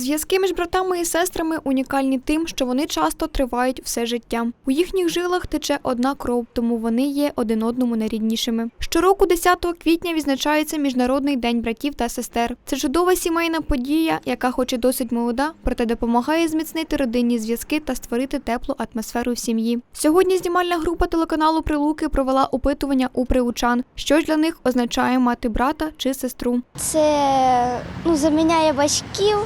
Зв'язки між братами і сестрами унікальні тим, що вони часто тривають все життя. У їхніх жилах тече одна кров, тому вони є один одному найріднішими. Щороку, 10 квітня, відзначається Міжнародний день братів та сестер. Це чудова сімейна подія, яка, хоч і досить молода, проте допомагає зміцнити родинні зв'язки та створити теплу атмосферу в сім'ї. Сьогодні знімальна група телеканалу Прилуки провела опитування у приучан, що ж для них означає мати брата чи сестру. Це ну, заміняє батьків,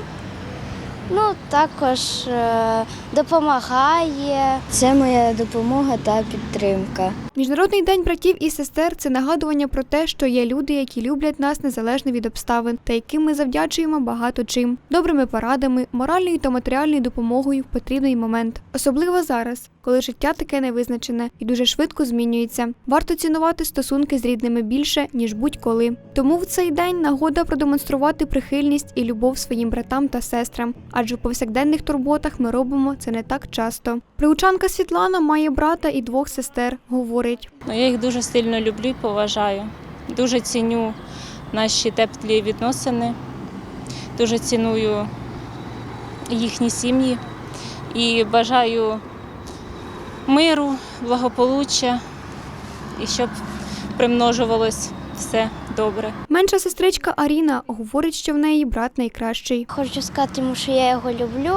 ну також е, допомагає. Це моя допомога та підтримка. Міжнародний день братів і сестер це нагадування про те, що є люди, які люблять нас незалежно від обставин, та яким ми завдячуємо багато чим, добрими порадами, моральною та матеріальною допомогою в потрібний момент. Особливо зараз, коли життя таке невизначене і дуже швидко змінюється. Варто цінувати стосунки з рідними більше ніж будь-коли. Тому в цей день нагода продемонструвати прихильність і любов своїм братам та сестрам, адже в повсякденних турботах ми робимо це не так часто. Приучанка Світлана має брата і двох сестер. Говорить. Ну, я їх дуже сильно люблю і поважаю. Дуже ціню наші теплі відносини, дуже ціную їхні сім'ї і бажаю миру, благополуччя і щоб примножувалось все добре. Менша сестричка Аріна говорить, що в неї брат найкращий. Хочу сказати йому, що я його люблю,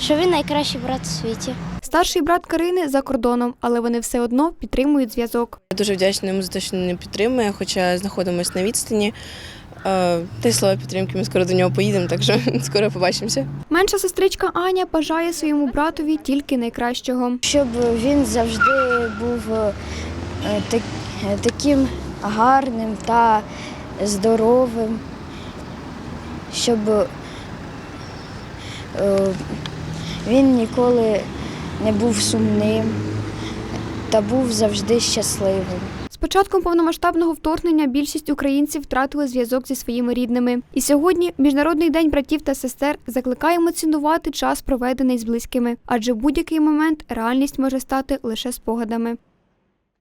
що він найкращий брат у світі. Старший брат Карини за кордоном, але вони все одно підтримують зв'язок. Я дуже вдячна йому за те, що мене підтримує, хоча знаходимося на відстані. Е, Та й слова підтримки, ми скоро до нього поїдемо, так що скоро побачимося. Менша сестричка Аня бажає своєму братові тільки найкращого. Щоб він завжди був е, так- е, таким гарним та здоровим, щоб е, він ніколи не був сумним та був завжди щасливим. Початком повномасштабного вторгнення більшість українців втратили зв'язок зі своїми рідними. І сьогодні, Міжнародний день братів та сестер, закликаємо цінувати час, проведений з близькими, адже будь-який момент реальність може стати лише спогадами.